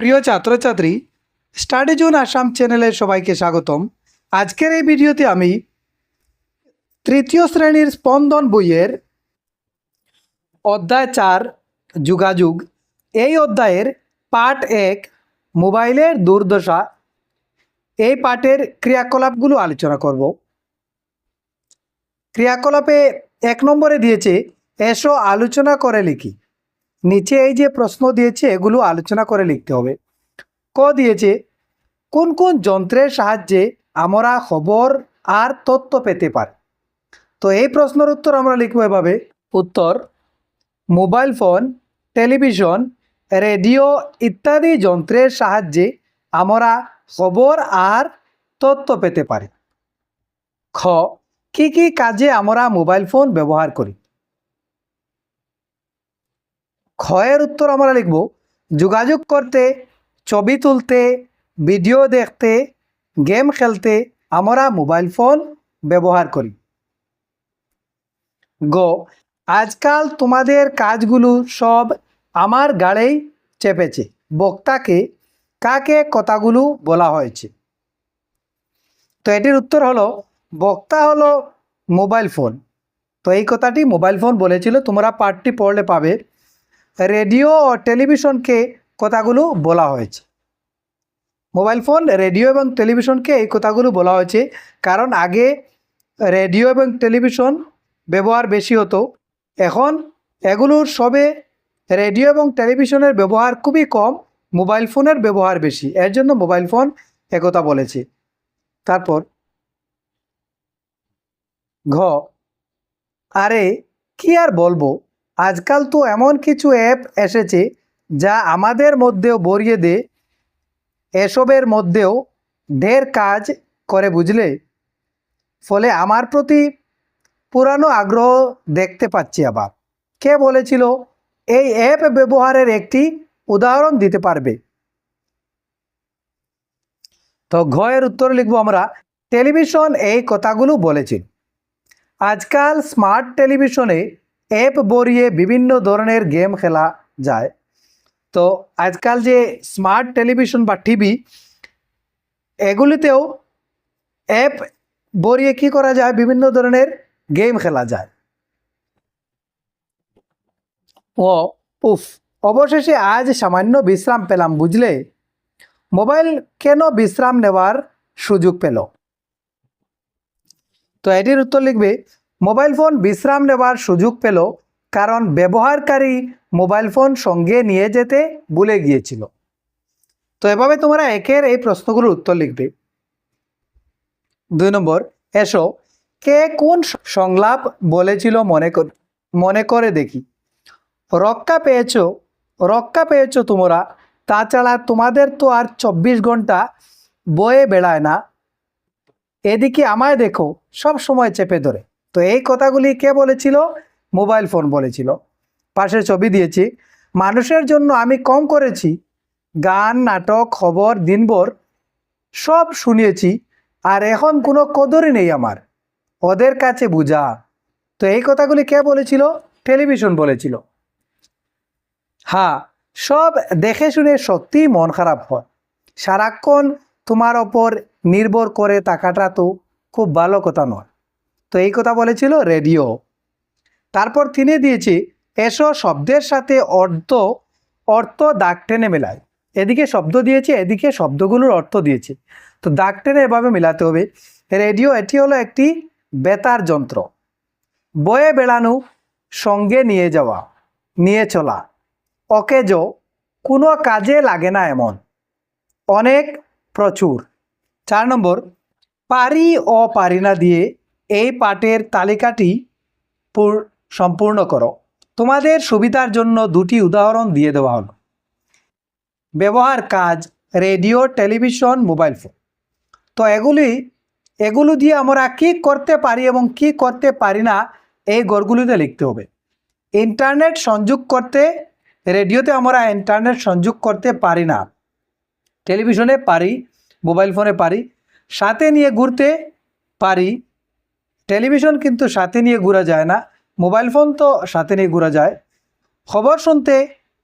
প্রিয় ছাত্রছাত্রী study zone Assam চ্যানেলে সবাইকে স্বাগতম। আজকের এই ভিডিওতে আমি তৃতীয় শ্রেণির স্পন্দন বইয়ের অধ্যায় চার যোগাযোগ। এই অধ্যায়ের পাঠ এক, মোবাইলের দুর্দশা। এই পাঠের ক্রিয়াকলাপগুলো আলোচনা করব। ক্রিয়াকলাপে এক নম্বরে দিয়েছে, এসো আলোচনা করে লিখি। নিচে এই যে প্রশ্ন দিয়েছে, এগুলো আলোচনা করে লিখতে হবে। ক দিয়েছে, কোন কোন যন্ত্রের সাহায্যে আমরা খবর আর তথ্য পেতে পারি? তো এই প্রশ্নের উত্তর আমরা লিখব এভাবে। উত্তর, মোবাইল ফোন, টেলিভিশন, রেডিও ইত্যাদি যন্ত্রের সাহায্যে আমরা খবর আর তথ্য পেতে পারি। খ, কি কি কাজে আমরা মোবাইল ফোন ব্যবহার করি? ক্ষয়ের উত্তর আমরা লিখব, যোগাযোগ করতে, ছবি তুলতে, ভিডিও দেখতে, গেম খেলতে আমরা মোবাইল ফোন ব্যবহার করি। গ, আজকাল তোমাদের কাজগুলো সব আমার গাড়েই চেপেছে, বক্তাকে কাকে কথাগুলো বলা হয়েছে? তো এটির উত্তর হলো, বক্তা হলো মোবাইল ফোন। তো এই কথাটি মোবাইল ফোন বলেছিল, তোমরা পাঠটি পড়লে পাবে। রেডিও ও টেলিভিশনকে কথাগুলো বলা হয়েছে। মোবাইল ফোন, রেডিও এবং টেলিভিশনকে এই কথাগুলো বলা হয়েছে কারণ আগে রেডিও এবং টেলিভিশন ব্যবহার বেশি হতো। এখন এগুলোর সবে রেডিও এবং টেলিভিশনের ব্যবহার খুবই কম, মোবাইল ফোনের ব্যবহার বেশি, এর জন্য মোবাইল ফোন একথা বলেছে। তারপর, ঘ, আরে, কি আর বলব? আজকাল তো এমন কিছু অ্যাপ এসেছে যা আমাদের মধ্যেও বরিয়ে দে, এসবের মধ্যেও ঢের কাজ করে বুঝলে? ফলে আমার প্রতি পুরানো আগ্রহ দেখতে পাচ্ছি আবার। কে বলেছিল এই অ্যাপ ব্যবহারের একটি উদাহরণ দিতে পারবে? তো ঘয়ের উত্তর লিখব আমরা, টেলিভিশন এই কথাগুলো বলেছিল আজকাল স্মার্ট টেলিভিশনে অ্যাপ বরিয়ে বিভিন্ন ধরনের গেম খেলা যায়। তো আজকাল যে স্মার্ট টেলিভিশন বা টিভি, এগুলিতেও অ্যাপ বরিয়ে কি করা যায়? বিভিন্ন ধরনের গেম খেলা যায়। ও, উফ, অবশেষে আজ সামান্য বিশ্রাম পেলাম, বুঝলে? মোবাইল কেন বিশ্রাম নেওয়ার সুযোগ পেল? তো এটির উত্তর লিখবে মোবাইল ফোন বিশ্রাম নেওয়ার সুযোগ পেল কারণ ব্যবহারকারী মোবাইল ফোন সঙ্গে নিয়ে যেতে ভুলে গিয়েছিল। তো এভাবে তোমরা একের এই প্রশ্নগুলোর উত্তর লিখবে। দুই নম্বর, এসো, কে কোন সংলাপ বলেছিল মনে মনে করে দেখি। রক্ষা পেয়েছ রক্ষা পেয়েছ তোমরা, তাছাড়া তোমাদের তো আর চব্বিশ ঘণ্টা বয়ে বেড়ায় না। এদিকে আমায় দেখো, সব সময় চেপে ধরে। তো এই কথাগুলি কে বলেছিল? মোবাইল ফোন বলেছিল। পাশে ছবি দিয়েছি। মানুষের জন্য আমি কম করেছি। গান, নাটক, খবর, দিনভর সব শুনিয়েছি। আর এখন কোনো কদরই নেই আমার। ওদের কাছে বুঝা। তো এই কথাগুলি কে বলেছিল? টেলিভিশন বলেছিল। হ্যাঁ সব দেখে শুনে সত্যিই মন খারাপ হয়। সারাক্ষণ তোমার ওপর নির্ভর করে থাকাটা তো খুব ভালো কথা নয়। তো এই কথা বলেছিল রেডিও। তারপর তিনি দিয়েছি, এসো শব্দের সাথে অর্থ অর্থ দাগ টেনে মেলায়। এদিকে শব্দ দিয়েছে, এদিকে শব্দগুলোর অর্থ দিয়েছে। তো দাগ টেনে এভাবে মেলাতে হবে। রেডিও, এটি হলো একটি বেতার যন্ত্র। বয়ে বেড়ানো, সঙ্গে নিয়ে যাওয়া, নিয়ে চলা। অকেজ, কোনো কাজে লাগে না এমন। অনেক প্রচুর। চার নম্বর, পারি ও পারি না দিয়ে এই পাঠের তালিকাটি পুর- সম্পূর্ণ করো। তোমাদের সুবিধার জন্য দুটি উদাহরণ দিয়ে দেওয়া হলো। ব্যবহার কাজ, রেডিও, টেলিভিশন, মোবাইল ফোন। তো এগুলি, এগুলো দিয়ে আমরা কি করতে পারি এবং কি করতে পারি না, এই গড়গুলিতে লিখতে হবে। ইন্টারনেট সংযোগ করতে, রেডিওতে আমরা ইন্টারনেট সংযোগ করতে পারি না। টেলিভিশনে পারি, মোবাইল ফোনে পারি, সাথে নিয়ে ঘুরতে পারি টেলিভিশন কিন্তু সাথে নিয়ে ঘোরা যায় না, মোবাইল ফোন তো সাথে নিয়ে ঘোরা যায়। খবর শুনতে,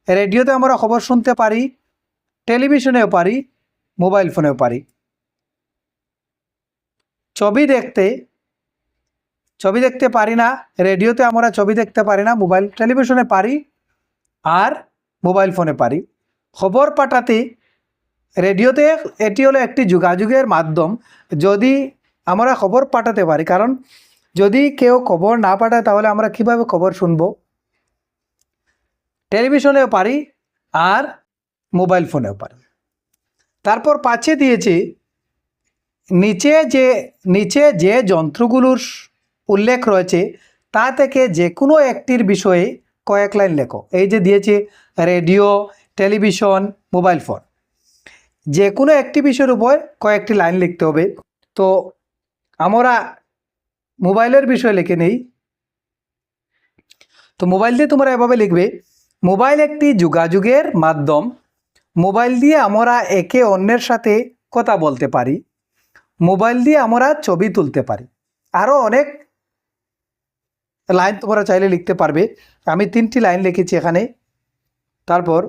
রেডিওতে আমরা খবর শুনতে পারি, টেলিভিশনেও পারি, মোবাইল ফোনেও পারি। ছবি দেখতে ছবি দেখতে পারি না, রেডিওতে আমরা ছবি দেখতে পারি না, মোবাইল, টেলিভিশনে পারি, আর মোবাইল ফোনে পারি। খবর পাঠাতে, রেডিওতে এটি হলো একটি যোগাযোগের মাধ্যম। যদি আমরা খবর পাঠাতে পারি। কারণ যদি কেউ খবর না পাঠায়, তাহলে আমরা কীভাবে খবর শুনব? টেলিভিশনেও পারি আর মোবাইল ফোনেও পারি। তারপর পাচ্ছে দিয়েছে, নিচে যে নিচে যে যন্ত্রগুলোর উল্লেখ রয়েছে, তা থেকে যে কোনো একটির বিষয়ে কয়েক লাইন লেখো। এই যে দিয়েছে, রেডিও, টেলিভিশন, মোবাইল ফোন। যে কোনো একটি বিষয়ের উপর কয়েকটি লাইন লিখতে হবে। তো আমরা মোবাইলের বিষয় লিখে নেই। তো মোবাইল দিয়ে তোমরা এভাবে লিখবে, মোবাইল একটি যোগাযোগের মাধ্যম। মোবাইল দিয়ে আমরা একে অন্যের সাথে কথা বলতে পারি। মোবাইল দিয়ে আমরা ছবি তুলতে পারি। আরও অনেক লাইন তোমরা চাইলে লিখতে পারবে। আমি তিনটি লাইন লিখেছি এখানে। তারপর,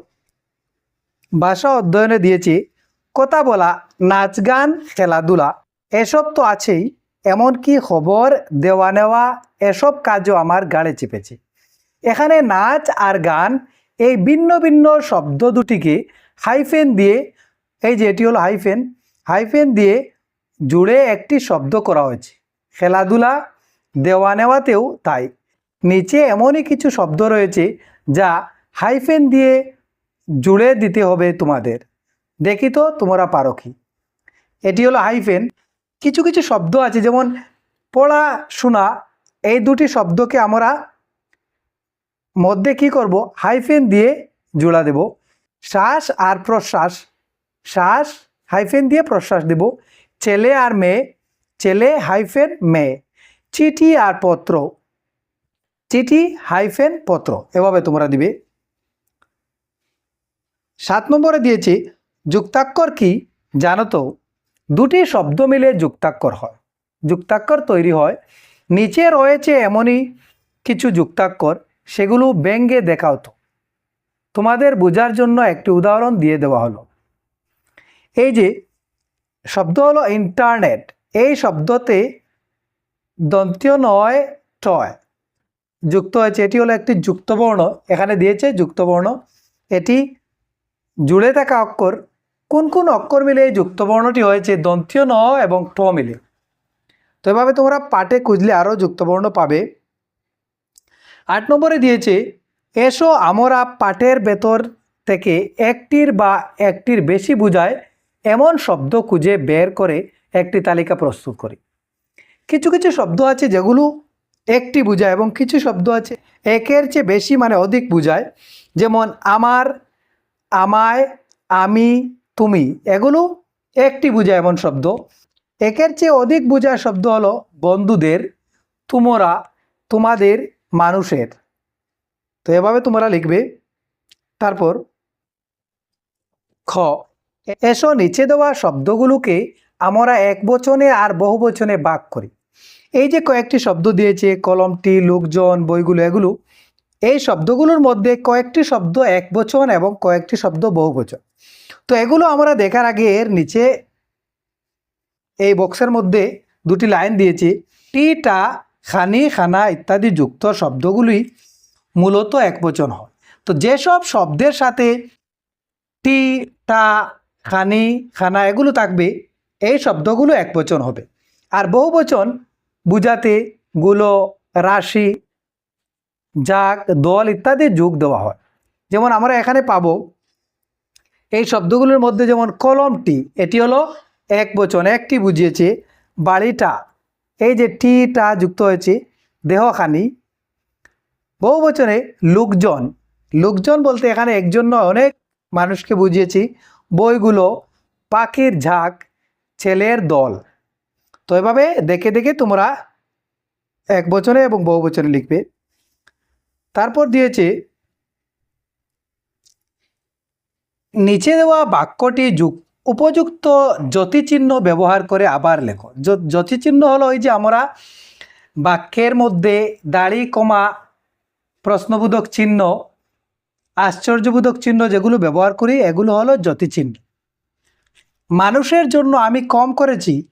ভাষা অধ্যয়নে দিয়েছি, কথা বলা, নাচ গান, খেলাধুলা। এসব তো আছেই, এমনকি খবর দেওয়া নেওয়া এসব কাজও আমার গাড়ে চেপেছে। এখানে নাচ আর গান, এই ভিন্ন ভিন্ন শব্দ দুটিকে হাইফেন দিয়ে, এই যে এটি হলো হাইফেন হাইফেন দিয়ে জুড়ে একটি শব্দ করা হয়েছে। খেলাধুলা দেওয়া নেওয়াতেও তাই। নিচে এমনই কিছু শব্দ রয়েছে যা হাইফেন দিয়ে জুড়ে দিতে হবে তোমাদের। দেখি তো তোমরা পারো কি। এটি হলো হাইফেন। কিছু কিছু শব্দ আছে, যেমন পড়াশোনা, এই দুটি শব্দকে আমরা মধ্যে কি করব? হাইফেন দিয়ে জোড়া দেব। শ্বাস আর প্রশ্বাস। শ্বাস হাইফেন দিয়ে প্রশ্বাস দেব। ছেলে আর মেয়ে। ছেলে হাইফেন মেয়ে। চিঠি আর পত্র। চিঠি হাইফেন পত্র। এভাবে তোমরা দিবে। সাত নম্বরে দিয়েছি, যুক্তাক্ষর কি? জানো তো দুটি শব্দ মিলে যুক্তাক্ষর হয়। যুক্তাক্ষর তৈরি হয়, নিচে রয়েছে এমনই কিছু যুক্তাক্ষর, সেগুলো ব্যঙ্গে দেখা হতো তোমাদের বোঝার জন্য একটি উদাহরণ দিয়ে দেওয়া হলো। এই যে, শব্দ হলো ইন্টারনেট। এই শব্দতে দন্তীয় নয়, টয়। যুক্ত হয়েছে, এটি হলো একটি যুক্তবর্ণ। এখানে দিয়েছে যুক্তবর্ণ। এটি জুড়ে থাকা অক্ষর কোন কোন অক্ষর মিলে এই যুক্তবর্ণটি হয়েছে? দন্তীয় ন এবং ট মিলে। তো এভাবে তোমরা পাটে খুঁজলে আরও যুক্তবর্ণ পাবে। আট নম্বরে দিয়েছে, এসো আমরা পাটের ভেতর থেকে একটির বা একটির বেশি বোঝায়, এমন শব্দ খুঁজে বের করে একটি তালিকা প্রস্তুত করি। কিছু কিছু শব্দ আছে যেগুলো একটি বোঝায় এবং কিছু শব্দ আছে একের চেয়ে বেশি মানে অধিক বোঝায়। যেমন, আমার আমায় আমি তুমি, এগুলো একটি বোঝায় এমন শব্দ। একের চেয়ে অধিক বোঝায় শব্দ হলো বন্ধুদের, তোমরা, তোমাদের, মানুষের। তো এভাবে তোমরা লিখবে। তারপর, খ, এসো নিচে দেওয়া শব্দগুলোকে আমরা এক বচনে আর বহু বচনে ভাগ করি। এই যে কয়েকটি শব্দ দিয়েছে, কলমটি, লোকজন, বইগুলো, এগুলো, এই শব্দগুলোর মধ্যে কয়েকটি শব্দ এক বচন এবং কয়েকটি শব্দ বহু বচন। তো এগুলো আমরা দেখার আগে এর নিচে এই বক্সের মধ্যে দুটি লাইন দিয়েছি। টি, টা, খানি, খানা ইত্যাদি যুক্ত শব্দগুলি মূলত এক বচন হয়। তো যেসব শব্দের সাথে টি, টা, খানি, খানা এগুলো থাকবে, এই শব্দগুলো এক বচন হবে। আর বহু বচন বুঝাতে গুলো, রাশি, জাক, দল ইত্যাদি যোগ দেওয়া হয়। যেমন আমরা এখানে পাবো এই শব্দগুলোর মধ্যে যেমন কলমটি, এটি হলো এক বচন, একটি বুঝিয়েছে, বাড়িটা, এই যে টিটা যুক্ত হয়েছে, দেহখানি। বহু বচনে লোকজন লোকজন বলতে এখানে একজন নয়, অনেক মানুষকে বুঝিয়েছি, বইগুলো, পাখির ঝাঁক, ছেলের দল। তো এভাবে দেখে দেখে তোমরা এক বচনে এবং বহু বচনে লিখবে। তারপর দিয়েছে নিচে দেওয়া বাক্যটি যুক, উপযুক্ত জ্যোতিচিহ্ন ব্যবহার করে আবার লেখো। য- জ্যোতিচিহ্ন হলো ওই যে আমরা বাক্যের মধ্যে দাড়ি, কমা, প্রশ্নবোধক চিহ্ন, আশ্চর্যবোধক চিহ্ন যেগুলো ব্যবহার করি, এগুলো হলো জ্যোতিচিহ্ন। মানুষের জন্য আমি কম করেছি,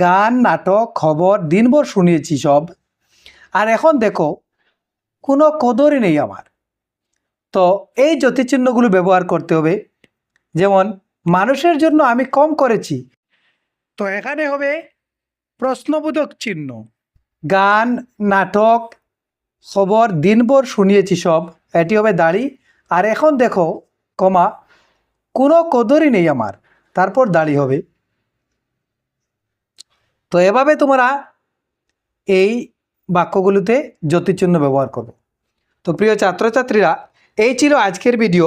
গান, নাটক, খবর, দিনভর শুনিয়েছি সব। আর এখন দেখো, কোনো কদরই নেই আমার। তো এই জ্যোতিচিহ্নগুলো ব্যবহার করতে হবে। যেমন মানুষের জন্য আমি কম করেছি। তো এখানে হবে প্রশ্নবোধক চিহ্ন। গান নাটক খবর দিনভর শুনিয়েছি সব। এটি হবে দাড়ি। আর এখন দেখো কমা কোনো কদরই নেই আমার। তারপর দাড়ি হবে। তো এভাবে তোমরা এই বাক্যগুলোতে জ্যোতিচিহ্ন ব্যবহার করবে তো প্রিয় ছাত্রছাত্রীরা এই ছিল আজকের ভিডিও